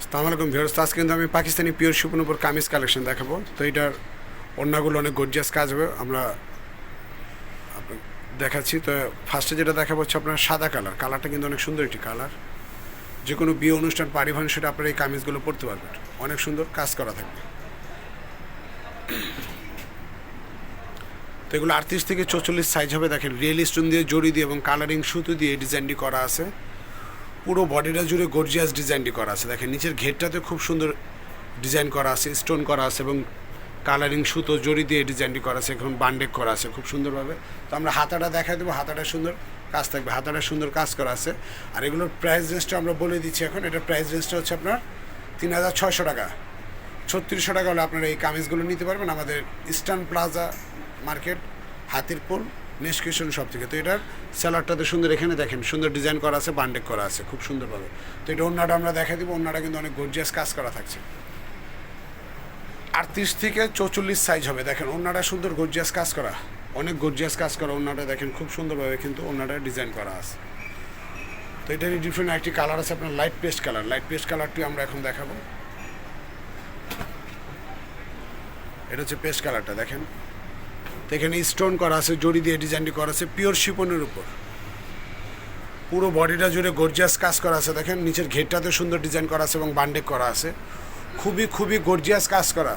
আসসালামু আলাইকুম ভিউয়ার্স আজকে কিন্তু আমি পাকিস্তানি পিওর সুপন উপর কামিজ কালেকশন দেখাবো। তো এটার অন্যগুলো অনেক গর্জিয়াস কাজ হবে, আমরা দেখাচ্ছি। তো ফার্স্টে যেটা দেখাবো হচ্ছে আপনার সাদা কালার, কালারটা কিন্তু অনেক সুন্দর একটি কালার। যে কোনো বিয়ে অনুষ্ঠান পারিবারিক সেটা আপনারা এই কামিজগুলো পরতে পারবেন। অনেক সুন্দর কাজ করা থাকবে। তো এগুলো আটত্রিশ থেকে চৌচল্লিশ সাইজ হবে, দেখেন রিয়েল স্টোন দিয়ে জড়ি দিয়ে এবং কালারিং সুতো দিয়ে ডিজাইনটি করা আছে। পুরো বডিটা জুড়ে গর্জিয়াস ডিজাইনটি করা আছে। দেখেন, নিচের ঘেরটাতে খুব সুন্দর ডিজাইন করা আছে স্টোন করা আছে এবং কালারিং সুতো, জড়ি দিয়ে ডিজাইনটি করা আছে, এখন বান্ডেক করা আছে খুব সুন্দরভাবে। তো আমরা হাতাটা দেখাই দেবো, হাতাটা সুন্দর কাজ থাকবে, হাতাটা সুন্দর কাজ করা আছে। আর এগুলোর প্রাইস রেঞ্জটা আমরা বলে দিচ্ছি এখন, এটা প্রাইস রেঞ্জটা হচ্ছে আপনার তিন হাজার ছয়শো টাকা। ছত্রিশশো টাকা হলে আপনারা এই কামিজগুলো নিতে পারবেন আমাদের ইস্টার্ন প্লাজা মার্কেট হাতিরপুর নেসকিশন সব থেকে তো এটার স্যালাডটাতে সুন্দর এখানে দেখেন, সুন্দর ডিজাইন করা আছে, বান্ডেক করা আছে, খুব সুন্দরভাবে। তো এটা অন্যটা আমরা দেখা দিব অন্যটা কিন্তু অনেক গর্জিয়াস কাজ করা থাকছে। আটত্রিশ থেকে চৌচল্লিশ সাইজ হবে, দেখেন অন্যটা সুন্দর গর্জিয়াস কাজ করা। অনেক গর্জিয়াস কাজ করা অন্যটা দেখেন খুব সুন্দরভাবে কিন্তু অন্যটা ডিজাইন করা আছে। তো এটারই ডিফারেন্ট একটি কালার আছে, আপনার light paste colour light paste কালারটি আমরা এখন দেখাবো। এটা হচ্ছে পেস্ট কালারটা দেখেন। তো এখানে স্টোন করা আছে, জড়ি দিয়ে ডিজাইনটি করা আছে পিওর শিপনের উপর। পুরো বডিটা জুড়ে গর্জিয়াস কাজ করা আছে, দেখেন নিচের ঘেরটাতে সুন্দর ডিজাইন করা আছে এবং বান্ডেক করা আছে। খুবই খুবই গর্জিয়াস কাজ করা।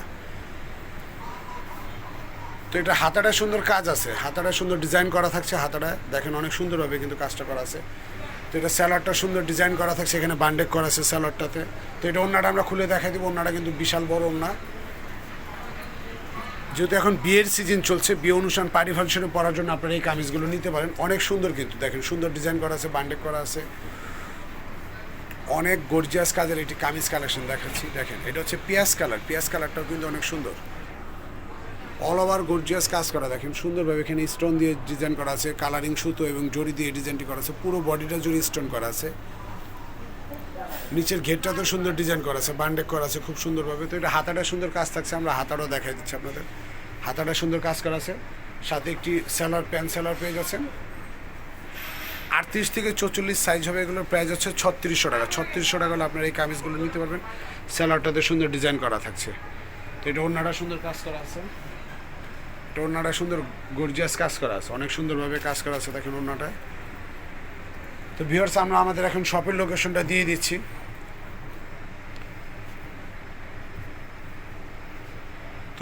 তো এটা হাতাটা সুন্দর কাজ আছে, হাতাটা সুন্দর ডিজাইন করা থাকছে হাতাটা, দেখেন অনেক সুন্দরভাবে কিন্তু কাজটা করা আছে। তো এটা স্যালাডটা সুন্দর ডিজাইন করা থাকছে, এখানে বান্ডেক করা আছে স্যালাডটাতে তো এটা ওনাটা আমরা খুলে দেখাই দিব ওনাটা কিন্তু বিশাল বড় ওনা যেহেতু এখন বিয়ের সিজন চলছে, বিয়ে অনুষ্ঠান পার্টি ফাংশনে পড়ার জন্য আপনারা এই কামিজগুলো নিতে পারেন। অনেক সুন্দর কিন্তু, দেখেন সুন্দর ডিজাইন করা আছে বান্ডেক করা আছে। অনেক গর্জিয়াস কাজের একটি কামিজ কালেকশন দেখাচ্ছি, দেখেন। এটা হচ্ছে পিয়াজ কালার, পিয়াজ কালারটাও কিন্তু অনেক সুন্দর। অল ওভার গর্জিয়াস কাজ করা, দেখেন সুন্দরভাবে এখানে স্টোন দিয়ে ডিজাইন করা আছে কালারিং সুতো এবং জড়ি দিয়ে ডিজাইনটি করা আছে, পুরো বডিটা জুড়ে স্টোন করা আছে। নিচের ঘেরটা তো সুন্দর ডিজাইন করা আছে, বান্ডেক করা আছে, খুব সুন্দরভাবে। তো এটা হাতাটা সুন্দর কাজ থাকছে, আমরা হাতাটাও দেখাই দিচ্ছি আপনাদের। হাতাটা সুন্দর কাজ করা আছে, সাথে একটি স্যালার প্যান্ট স্যালার পেয়ে যাচ্ছেন। আটত্রিশ থেকে চৌচল্লিশ সাইজ হবে, এগুলোর প্রাইস হচ্ছে ছত্রিশশো টাকা। ছত্রিশশো টাকা হলে আপনারা এই কামিজগুলো নিতে পারবেন। স্যালারটাতে সুন্দর ডিজাইন করা থাকছে। তো এটা অন্যটা সুন্দর কাজ করা আছে। এটা অন্যটা সুন্দর গর্জিয়াস কাজ করা আছে। অনেক সুন্দরভাবে কাজ করা আছে, দেখেন অন্যটায় তো ভিউয়ার্স আমরা আমাদের এখন শপের লোকেশনটা দিয়ে দিচ্ছি।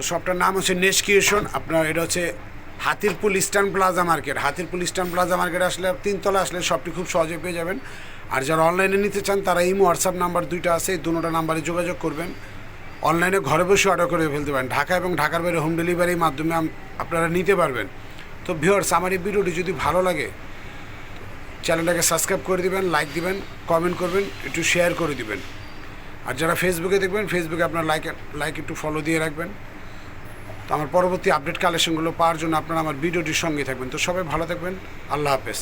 তো শপটার নাম হচ্ছে নেস্কিয়েশন আপনার এটা হচ্ছে Hatirpool Eastern Plaza market. Hatirpool Eastern Plaza market আসলে তিনতলা আসলে শপটি খুব সহজে পেয়ে যাবেন। আর যারা অনলাইনে নিতে চান, তারা ইমো, হোয়াটসঅ্যাপ নাম্বার দুইটা আছে, এই দুটোটা নাম্বারে যোগাযোগ করবেন। অনলাইনে ঘরে বসে অর্ডার করে ফেলতে পারেন। ঢাকা এবং ঢাকার বাইরে হোম ডেলিভারির মাধ্যমে আপনারা নিতে পারবেন। তো ভিউয়ার্স, আমার এই ভিডিওটি যদি ভালো লাগে, চ্যানেলটাকে সাবস্ক্রাইব করে দিবেন, লাইক দিবেন, কমেন্ট করবেন, একটু শেয়ার করে দিবেন। আর যারা ফেসবুকে দেখবেন ফেসবুকে আপনার লাইক লাইক একটু ফলো দিয়ে রাখবেন। তো আমার পরবর্তী আপডেট কালেকশনগুলো পাওয়ার জন্য আপনারা আমার ভিডিওটির সঙ্গে থাকবেন। তো সবাই ভালো থাকবেন। আল্লাহ হাফেজ।